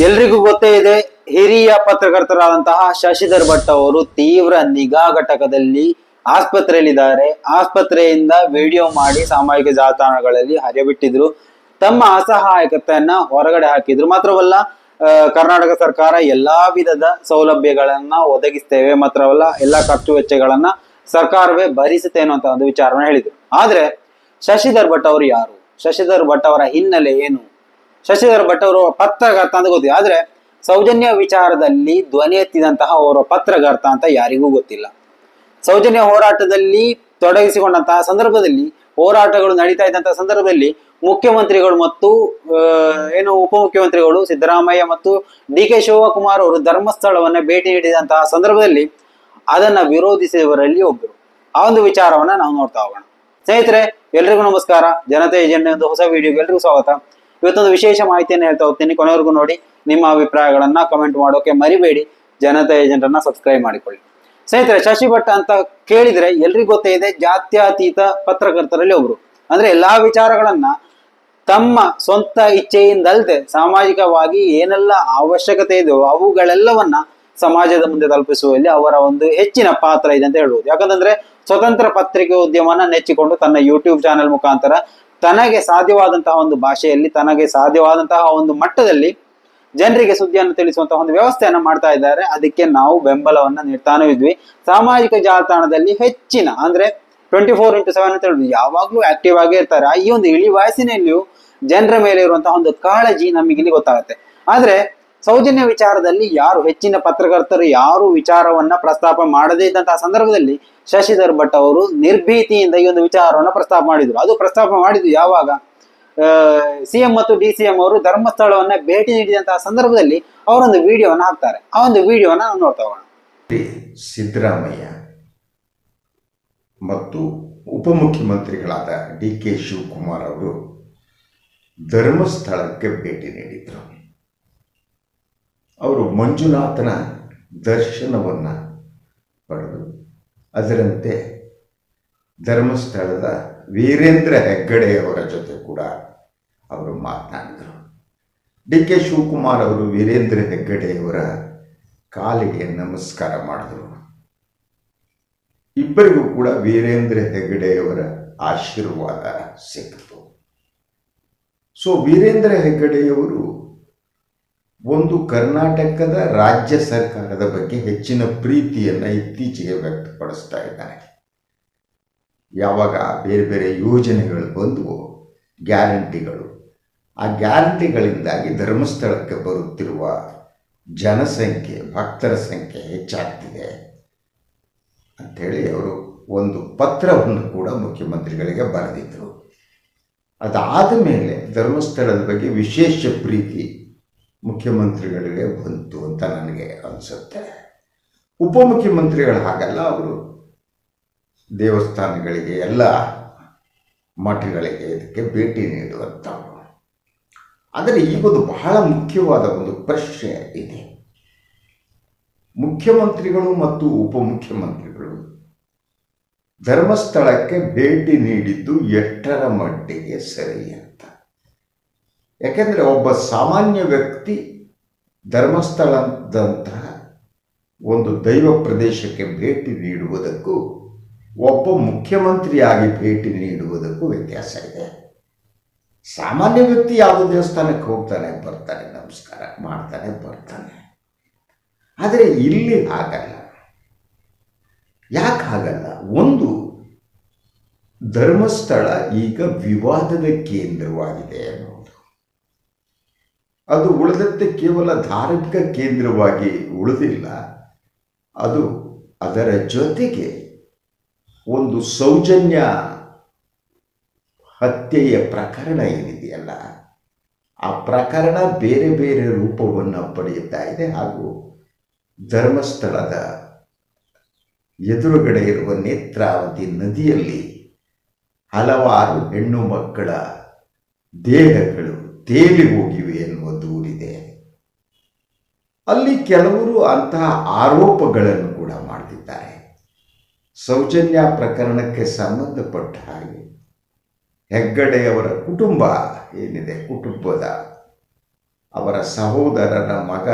ಎಲ್ರಿಗೂ ಗೊತ್ತೇ ಇದೆ, ಹಿರಿಯ ಪತ್ರಕರ್ತರಾದಂತಹ ಶಶಿಧರ್ ಭಟ್ ಅವರು ತೀವ್ರ ನಿಗಾ ಘಟಕದಲ್ಲಿ ಆಸ್ಪತ್ರೆಯಲ್ಲಿದ್ದಾರೆ. ಆಸ್ಪತ್ರೆಯಿಂದ ವಿಡಿಯೋ ಮಾಡಿ ಸಾಮಾಜಿಕ ಜಾಲತಾಣಗಳಲ್ಲಿ ಹರಿಯಬಿಟ್ಟಿದ್ರು ತಮ್ಮ ಅಸಹಾಯಕತೆಯನ್ನ ಹೊರಗಡೆ ಹಾಕಿದ್ರು. ಮಾತ್ರವಲ್ಲ ಕರ್ನಾಟಕ ಸರ್ಕಾರ ಎಲ್ಲಾ ವಿಧದ ಸೌಲಭ್ಯಗಳನ್ನ ಒದಗಿಸ್ತೇವೆ. ಮಾತ್ರವಲ್ಲ, ಎಲ್ಲಾ ಖರ್ಚು ವೆಚ್ಚಗಳನ್ನ ಸರ್ಕಾರವೇ ಭರಿಸುತ್ತೆ ಅನ್ನುವಂತ ಒಂದು ವಿಚಾರವನ್ನು ಹೇಳಿದ್ರು. ಆದ್ರೆ, ಶಶಿಧರ್ ಭಟ್ ಅವರು ಯಾರು? ಶಶಿಧರ್ ಭಟ್ ಅವರ ಹಿನ್ನೆಲೆ ಏನು? ಶಶಿಧರ್ ಭಟ್ ಅವರು ಪತ್ರಕರ್ತ ಅಂತ ಗೊತ್ತಿದೆ ಆದ್ರೆ ಸೌಜನ್ಯ ವಿಚಾರದಲ್ಲಿ ಧ್ವನಿ ಎತ್ತಿದಂತಹ ಅವರ ಪತ್ರಕರ್ತ ಅಂತ ಯಾರಿಗೂ ಗೊತ್ತಿಲ್ಲ. ಸೌಜನ್ಯ ಹೋರಾಟದಲ್ಲಿ ತೊಡಗಿಸಿಕೊಂಡಂತಹ ಸಂದರ್ಭದಲ್ಲಿ, ಹೋರಾಟಗಳು ನಡೀತಾ ಇದ್ದಂತಹ ಸಂದರ್ಭದಲ್ಲಿ ಮುಖ್ಯಮಂತ್ರಿಗಳು ಮತ್ತು ಏನು ಉಪಮುಖ್ಯಮಂತ್ರಿಗಳು ಸಿದ್ದರಾಮಯ್ಯ ಮತ್ತು ಡಿ ಕೆ ಶಿವಕುಮಾರ್ ಅವರು ಧರ್ಮಸ್ಥಳವನ್ನ ಭೇಟಿ ನೀಡಿದಂತಹ ಸಂದರ್ಭದಲ್ಲಿ ಅದನ್ನ ವಿರೋಧಿಸಿದವರಲ್ಲಿ ಒಬ್ಬರು ಆ ಒಂದು ವಿಚಾರವನ್ನ ನಾವು ನೋಡ್ತಾ ಹೋಗೋಣ. ಸ್ನೇಹಿತರೆ, ಎಲ್ರಿಗೂ ನಮಸ್ಕಾರ. ಜನತೆ ಏಜೆಂಟ್ ಒಂದು ಹೊಸ ವಿಡಿಯೋಗೆ ಎಲ್ರಿಗೂ ಸ್ವಾಗತ. ಇವತ್ತೊಂದು ವಿಶೇಷ ಮಾಹಿತಿಯನ್ನು ಹೇಳ್ತಾ ಹೋಗ್ತೀನಿ. ಕೊನೆವರೆಗೂ ನೋಡಿ ನಿಮ್ಮ ಅಭಿಪ್ರಾಯಗಳನ್ನ ಕಮೆಂಟ್ ಮಾಡೋಕೆ ಮರಿಬೇಡಿ. ಜನತಾ ಏಜೆಂಟ್ ಅನ್ನ ಸಬ್ಸ್ಕ್ರೈಬ್ ಮಾಡಿಕೊಳ್ಳಿ. ಸ್ನೇಹಿತರೆ, ಶಶಿ ಭಟ್ ಅಂತ ಕೇಳಿದ್ರೆ ಎಲ್ರಿಗೂ ಗೊತ್ತೇ ಇದೆ ಜಾತ್ಯತೀತ ಪತ್ರಕರ್ತರಲ್ಲಿ ಒಬ್ರು. ಅಂದ್ರೆ ಎಲ್ಲಾ ವಿಚಾರಗಳನ್ನ ತಮ್ಮ ಸ್ವಂತ ಇಚ್ಛೆಯಿಂದಲ್ದೆ ಸಾಮಾಜಿಕವಾಗಿ ಏನೆಲ್ಲ ಅವಶ್ಯಕತೆ ಇದೆಯೋ ಅವುಗಳೆಲ್ಲವನ್ನ ಸಮಾಜದ ಮುಂದೆ ತಲುಪಿಸುವಲ್ಲಿ ಅವರ ಒಂದು ಹೆಚ್ಚಿನ ಪಾತ್ರ ಇದೆ ಅಂತ ಹೇಳ್ಬೋದು. ಯಾಕಂತಂದ್ರೆ ಸ್ವತಂತ್ರ ಪತ್ರಿಕೆ ಉದ್ಯಮನ ನೆಚ್ಚಿಕೊಂಡು ತನ್ನ ಯೂಟ್ಯೂಬ್ ಚಾನೆಲ್ ಮುಖಾಂತರ ತನಗೆ ಸಾಧ್ಯವಾದಂತಹ ಒಂದು ಭಾಷೆಯಲ್ಲಿ, ತನಗೆ ಸಾಧ್ಯವಾದಂತಹ ಒಂದು ಮಟ್ಟದಲ್ಲಿ ಜನರಿಗೆ ಸುದ್ದಿಯನ್ನು ತಿಳಿಸುವಂತಹ ಒಂದು ವ್ಯವಸ್ಥೆಯನ್ನು ಮಾಡ್ತಾ ಇದ್ದಾರೆ. ಅದಕ್ಕೆ ನಾವು ಬೆಂಬಲವನ್ನು ನೀಡ್ತಾನೂ ಇದ್ವಿ. ಸಾಮಾಜಿಕ ಜಾಲತಾಣದಲ್ಲಿ ಹೆಚ್ಚಿನ, ಅಂದ್ರೆ ಟ್ವೆಂಟಿ ಫೋರ್ ಇಂಟು ಸೆವೆನ್ ಅಂತ ಹೇಳಿದ್ವಿ ಯಾವಾಗ್ಲೂ ಆಕ್ಟಿವ್ ಆಗೇ ಇರ್ತಾರೆ. ಈ ಒಂದು ಇಳಿ ವಯಸ್ಸಿನಲ್ಲಿಯೂ ಜನರ ಮೇಲೆ ಇರುವಂತಹ ಒಂದು ಕಾಳಜಿ ನಮಗೆ ಇಲ್ಲಿ ಗೊತ್ತಾಗುತ್ತೆ. ಆದ್ರೆ ಸೌಜನ್ಯ ವಿಚಾರದಲ್ಲಿ ಯಾರು ಹೆಚ್ಚಿನ ಪತ್ರಕರ್ತರು ಯಾರು ವಿಚಾರವನ್ನ ಪ್ರಸ್ತಾಪ ಮಾಡದೇ ಇದ್ದಂತಹ ಸಂದರ್ಭದಲ್ಲಿ ಶಶಿಧರ್ ಭಟ್ ಅವರು ನಿರ್ಭೀತಿಯಿಂದ ಈ ಒಂದು ವಿಚಾರವನ್ನು ಪ್ರಸ್ತಾಪ ಮಾಡಿದ್ರು. ಅದು ಪ್ರಸ್ತಾಪ ಮಾಡಿದ್ರು ಯಾವಾಗ? ಸಿಎಂ ಮತ್ತು ಡಿ ಸಿ ಎಂ ಅವರು ಧರ್ಮಸ್ಥಳವನ್ನ ಭೇಟಿ ನೀಡಿದಂತಹ ಸಂದರ್ಭದಲ್ಲಿ ಅವರೊಂದು ವಿಡಿಯೋವನ್ನು ಹಾಕ್ತಾರೆ. ಆ ಒಂದು ವಿಡಿಯೋನ ನಾವು ನೋಡ್ತಾ ಸಿದ್ದರಾಮಯ್ಯ ಮತ್ತು ಉಪಮುಖ್ಯಮಂತ್ರಿಗಳಾದ ಡಿ ಕೆ ಶಿವಕುಮಾರ್ ಅವರು ಧರ್ಮಸ್ಥಳಕ್ಕೆ ಭೇಟಿ ನೀಡಿದರು. ಅವರು ಮಂಜುನಾಥನ ದರ್ಶನವನ್ನು ಪಡೆದು ಅದರಂತೆ ಧರ್ಮಸ್ಥಳದ ವೀರೇಂದ್ರ ಹೆಗ್ಗಡೆಯವರ ಜೊತೆ ಕೂಡ ಅವರು ಮಾತನಾಡಿದರು. ಡಿ ಕೆ ಶಿವಕುಮಾರ್ ಅವರು ವೀರೇಂದ್ರ ಹೆಗ್ಗಡೆಯವರ ಕಾಲಿಗೆ ನಮಸ್ಕಾರ ಮಾಡಿದರು. ಇಬ್ಬರಿಗೂ ಕೂಡ ವೀರೇಂದ್ರ ಹೆಗ್ಗಡೆಯವರ ಆಶೀರ್ವಾದ ಸಿಕ್ಕಿತು. ಸೊ ವೀರೇಂದ್ರ ಹೆಗ್ಗಡೆಯವರು ಒಂದು ಕರ್ನಾಟಕದ ರಾಜ್ಯ ಸರ್ಕಾರದ ಬಗ್ಗೆ ಹೆಚ್ಚಿನ ಪ್ರೀತಿಯನ್ನು ಇತ್ತೀಚೆಗೆ ವ್ಯಕ್ತಪಡಿಸ್ತಾ ಇದ್ದಾನೆ ಯಾವಾಗ ಬೇರೆ ಬೇರೆ ಯೋಜನೆಗಳು ಬಂದವು, ಗ್ಯಾರಂಟಿಗಳು, ಆ ಗ್ಯಾರಂಟಿಗಳಿಂದಾಗಿ ಧರ್ಮಸ್ಥಳಕ್ಕೆ ಬರುತ್ತಿರುವ ಜನಸಂಖ್ಯೆ, ಭಕ್ತರ ಸಂಖ್ಯೆ ಹೆಚ್ಚಾಗ್ತಿದೆ ಅಂಥೇಳಿ ಅವರು ಒಂದು ಪತ್ರವನ್ನು ಕೂಡ ಮುಖ್ಯಮಂತ್ರಿಗಳಿಗೆ ಬರೆದಿದ್ದರು ಅದಾದ ಮೇಲೆ ಧರ್ಮಸ್ಥಳದ ಬಗ್ಗೆ ವಿಶೇಷ ಪ್ರೀತಿ ಮುಖ್ಯಮಂತ್ರಿಗಳಿಗೆ ಬಂತು ಅಂತ ನನಗೆ ಅನಿಸುತ್ತೆ. ಉಪಮುಖ್ಯಮಂತ್ರಿಗಳು ಹಾಗಲ್ಲ, ಅವರು ದೇವಸ್ಥಾನಗಳಿಗೆ, ಎಲ್ಲ ಮಠಗಳಿಗೆ ಇದಕ್ಕೆ ಭೇಟಿ ನೀಡುವಂಥವ್ರು. ಆದರೆ ಒಂದು ಬಹಳ ಮುಖ್ಯವಾದ ಒಂದು ಪ್ರಶ್ನೆ ಇದೆ. ಮುಖ್ಯಮಂತ್ರಿಗಳು ಮತ್ತು ಉಪಮುಖ್ಯಮಂತ್ರಿಗಳು ಧರ್ಮಸ್ಥಳಕ್ಕೆ ಭೇಟಿ ನೀಡಿದ್ದು ಎಷ್ಟರ ಮಟ್ಟಿಗೆ ಸರಿ ಅಂತ ಯಾಕೆಂದರೆ ಒಬ್ಬ ಸಾಮಾನ್ಯ ವ್ಯಕ್ತಿ ಧರ್ಮಸ್ಥಳದಂತಹ ಒಂದು ದೈವ ಪ್ರದೇಶಕ್ಕೆ ಭೇಟಿ ನೀಡುವುದಕ್ಕೂ, ಒಬ್ಬ ಮುಖ್ಯಮಂತ್ರಿಯಾಗಿ ಭೇಟಿ ನೀಡುವುದಕ್ಕೂ ವ್ಯತ್ಯಾಸ ಇದೆ. ಸಾಮಾನ್ಯ ವ್ಯಕ್ತಿ ಯಾವ ದೇವಸ್ಥಾನಕ್ಕೆ ಹೋಗ್ತಾನೆ, ಬರ್ತಾನೆ, ನಮಸ್ಕಾರ ಮಾಡ್ತಾನೆ, ಬರ್ತಾನೆ. ಆದರೆ ಇಲ್ಲಿ ಹಾಗಲ್ಲ. ಯಾಕೆ ಹಾಗಲ್ಲ? ಒಂದು, ಧರ್ಮಸ್ಥಳ ಈಗ ವಿವಾದದ ಕೇಂದ್ರವಾಗಿದೆ ಅನ್ನೋದು. ಅದು ಉಳಿದಂತೆ ಕೇವಲ ಧಾರ್ಮಿಕ ಕೇಂದ್ರವಾಗಿ ಉಳಿದಿಲ್ಲ. ಅದು ಅದರ ಜೊತೆಗೆ ಒಂದು ಸೌಜನ್ಯ ಹತ್ಯೆಯ ಪ್ರಕರಣ ಏನಿದೆಯಲ್ಲ, ಆ ಪ್ರಕರಣ ಬೇರೆ ಬೇರೆ ರೂಪವನ್ನು ಪಡೆಯುತ್ತಾ ಇದೆ ಹಾಗೂ ಧರ್ಮಸ್ಥಳದ ಎದುರುಗಡೆ ಇರುವ ನೇತ್ರಾವತಿ ನದಿಯಲ್ಲಿ ಹಲವಾರು ಹೆಣ್ಣು ಮಕ್ಕಳ ದೇಹಗಳು ತೇಲಿ ಹೋಗಿವೆ ಎನ್ನುವ ದೂರಿದೆ. ಅಲ್ಲಿ ಕೆಲವರು ಅಂತಹ ಆರೋಪಗಳನ್ನು ಕೂಡ ಮಾಡ್ತಿದ್ದಾರೆ. ಸೌಜನ್ಯ ಪ್ರಕರಣಕ್ಕೆ ಸಂಬಂಧಪಟ್ಟ ಹಾಗೆ ಹೆಗ್ಗಡೆಯವರ ಕುಟುಂಬ ಏನಿದೆ, ಕುಟುಂಬದ ಅವರ ಸಹೋದರನ ಮಗ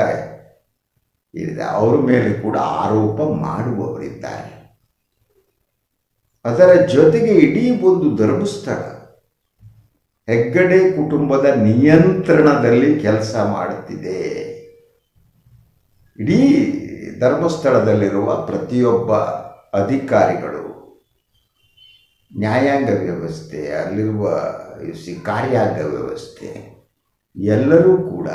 ಏನಿದೆ, ಅವರ ಮೇಲೆ ಕೂಡ ಆರೋಪ ಮಾಡುವವರಿದ್ದಾರೆ. ಅದರ ಜೊತೆಗೆ ಇಡೀ ಒಂದು ಧರ್ಮಸ್ಥಳ ಹೆಗ್ಗಡೆ ಕುಟುಂಬದ ನಿಯಂತ್ರಣದಲ್ಲಿ ಕೆಲಸ ಮಾಡುತ್ತಿದೆ. ಇಡೀ ಧರ್ಮಸ್ಥಳದಲ್ಲಿರುವ ಪ್ರತಿಯೊಬ್ಬ ಅಧಿಕಾರಿಗಳು, ನ್ಯಾಯಾಂಗ ವ್ಯವಸ್ಥೆ, ಅಲ್ಲಿರುವ ಕಾರ್ಯಾಂಗ ವ್ಯವಸ್ಥೆ, ಎಲ್ಲರೂ ಕೂಡ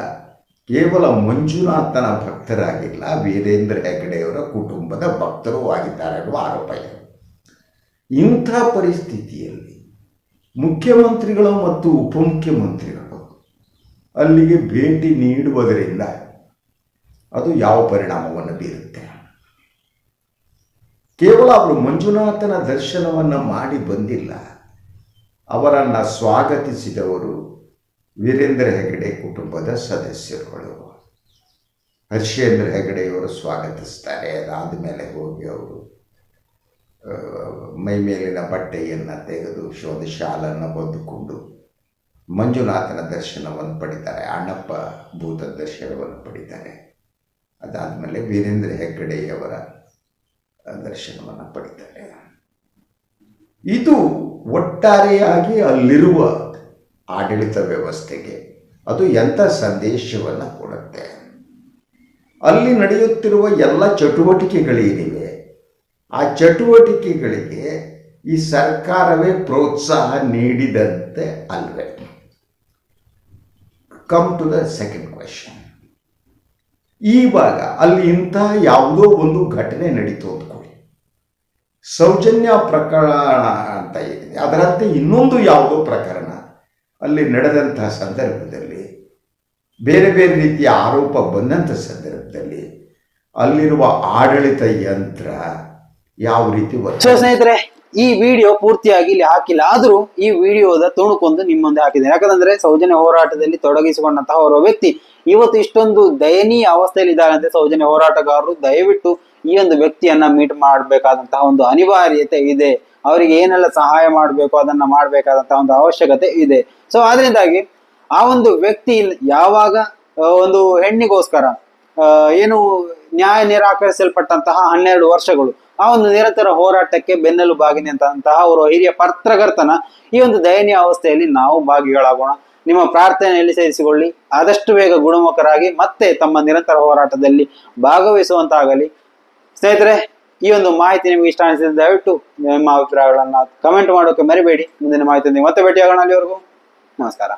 ಕೇವಲ ಮಂಜುನಾಥನ ಭಕ್ತರಾಗಿಲ್ಲ, ವೀರೇಂದ್ರ ಹೆಗಡೆಯವರ ಕುಟುಂಬದ ಭಕ್ತರೂ ಆಗಿದ್ದಾರೆ ಅನ್ನುವ ಆರೋಪ ಇದೆ. ಇಂಥ ಪರಿಸ್ಥಿತಿಯಲ್ಲಿ ಮುಖ್ಯಮಂತ್ರಿಗಳು ಮತ್ತು ಉಪಮುಖ್ಯಮಂತ್ರಿಗಳು ಅಲ್ಲಿಗೆ ಭೇಟಿ ನೀಡುವುದರಿಂದ ಅದು ಯಾವ ಪರಿಣಾಮವನ್ನು ಬೀರುತ್ತೆ? ಕೇವಲ ಅವರು ಮಂಜುನಾಥನ ದರ್ಶನವನ್ನು ಮಾಡಿ ಬಂದಿಲ್ಲ. ಅವರನ್ನು ಸ್ವಾಗತಿಸಿದವರು ವೀರೇಂದ್ರ ಹೆಗಡೆ ಕುಟುಂಬದ ಸದಸ್ಯರುಗಳು. ಹರ್ಷೇಂದ್ರ ಹೆಗಡೆಯವರು ಸ್ವಾಗತಿಸ್ತಾರೆ ಅದಾದ ಮೇಲೆ ಹೋಗಿ ಅವರು ಆ, ಮೈ ಮೇಲಿನ ಬಟ್ಟೆಯನ್ನು ತೆಗೆದು ಶೋಧ ಶಾಲನ್ನು ಹೊದ್ದುಕೊಂಡು ಮಂಜುನಾಥನ ದರ್ಶನವನ್ನು ಪಡಿತಾರೆ. ಅಣ್ಣಪ್ಪ ಭೂತ ದರ್ಶನವನ್ನು ಪಡಿತಾರೆ. ಅದಾದಮೇಲೆ ವೀರೇಂದ್ರ ಹೆಗ್ಗಡೆಯವರ ದರ್ಶನವನ್ನು ಪಡಿತಾರೆ. ಇದು ಒಟ್ಟಾರೆಯಾಗಿ ಅಲ್ಲಿರುವ ಆಡಳಿತ ವ್ಯವಸ್ಥೆಗೆ ಅದು ಎಂಥ ಸಂದೇಶವನ್ನು ಕೊಡುತ್ತೆ. ಅಲ್ಲಿ ನಡೆಯುತ್ತಿರುವ ಎಲ್ಲ ಚಟುವಟಿಕೆಗಳೇನಿವೆ ಆ ಚಟುವಟಿಕೆಗಳಿಗೆ ಈ ಸರ್ಕಾರವೇ ಪ್ರೋತ್ಸಾಹ ನೀಡಿದಂತೆ ಅಲ್ವೇ. Come to the second question ಈವಾಗ ಅಲ್ಲಿ ಇಂತಹ ಯಾವುದೋ ಒಂದು ಘಟನೆ ನಡೀತು ಅಂದ್ಕೊಳ್ಳಿ. ಸೌಜನ್ಯ ಪ್ರಕರಣ ಅಂತ ಇದೆ ಅದರಂತೆ ಇನ್ನೊಂದು ಯಾವುದೋ ಪ್ರಕರಣ ಅಲ್ಲಿ ನಡೆದಂತಹ ಸಂದರ್ಭದಲ್ಲಿ, ಬೇರೆ ಬೇರೆ ರೀತಿಯ ಆರೋಪ ಬಂದಂಥ ಸಂದರ್ಭದಲ್ಲಿ ಅಲ್ಲಿರುವ ಆಡಳಿತ ಯಂತ್ರ ಯಾವ ರೀತಿ ಸೊ ಸ್ನೇಹಿತರೆ ಈ ವಿಡಿಯೋ ಪೂರ್ತಿಯಾಗಿ ಇಲ್ಲಿ ಹಾಕಿಲ್ಲ. ಆದ್ರೂ ಈ ವಿಡಿಯೋದ ತುಣುಕೊಂದು ನಿಮ್ಮ ಮುಂದೆ ಹಾಕಿದ್ದೇನೆ ಯಾಕಂದ್ರೆ ಸೌಜನ್ಯ ಹೋರಾಟದಲ್ಲಿ ತೊಡಗಿಸಿಕೊಂಡಂತಹ ಅವರ ವ್ಯಕ್ತಿ ಇವತ್ತು ಇಷ್ಟೊಂದು ದಯನೀಯ ಅವಸ್ಥೆಯಲ್ಲಿ ಇದ್ದಾರಂತೆ ಸೌಜನ್ಯ ಹೋರಾಟಗಾರರು. ದಯವಿಟ್ಟು ಈ ಒಂದು ವ್ಯಕ್ತಿಯನ್ನ ಮೀಟ್ ಮಾಡಬೇಕಾದಂತಹ ಒಂದು ಅನಿವಾರ್ಯತೆ ಇದೆ. ಅವರಿಗೆ ಏನೆಲ್ಲ ಸಹಾಯ ಮಾಡಬೇಕು ಅದನ್ನ ಮಾಡಬೇಕಾದಂತಹ ಒಂದು ಅವಶ್ಯಕತೆ ಇದೆ. ಸೊ ಅದರಿಂದಾಗಿ ಆ ಒಂದು ವ್ಯಕ್ತಿ ಯಾವಾಗ ಒಂದು ಹೆಣ್ಣಿಗೋಸ್ಕರ ಏನು ನ್ಯಾಯ ನಿರಾಕರಿಸಲ್ಪಟ್ಟಂತಹ ಹನ್ನೆರಡು ವರ್ಷಗಳು ಆ ಒಂದು ನಿರಂತರ ಹೋರಾಟಕ್ಕೆ ಬೆನ್ನೆಲುಬಾಗಿ ಅಂತಹ ಅವರು ಹಿರಿಯ ಪತ್ರಕರ್ತನ ಈ ಒಂದು ದಯನೀಯ ಅವಸ್ಥೆಯಲ್ಲಿ ನಾವು ಭಾಗಿಗಳಾಗೋಣ. ನಿಮ್ಮ ಪ್ರಾರ್ಥನೆಯಲ್ಲಿ ಸೇರಿಸಿಕೊಳ್ಳಿ ಆದಷ್ಟು ಬೇಗ ಗುಣಮುಖರಾಗಿ ಮತ್ತೆ ತಮ್ಮ ನಿರಂತರ ಹೋರಾಟದಲ್ಲಿ ಭಾಗವಹಿಸುವಂತಾಗಲಿ. ಸ್ನೇಹಿತರೆ, ಈ ಒಂದು ಮಾಹಿತಿ ನಿಮಗೆ ಇಷ್ಟ ಅನಿಸಿದ್ರೆ ದಯವಿಟ್ಟು ನಿಮ್ಮ ಅಭಿಪ್ರಾಯಗಳನ್ನು ಕಮೆಂಟ್ ಮಾಡೋಕೆ ಮರಿಬೇಡಿ. ಮುಂದಿನ ಮಾಹಿತಿ ಮತ್ತೆ ಭೇಟಿಯಾಗೋಣ ಅಲ್ಲಿವರೆಗೂ. ನಮಸ್ಕಾರ.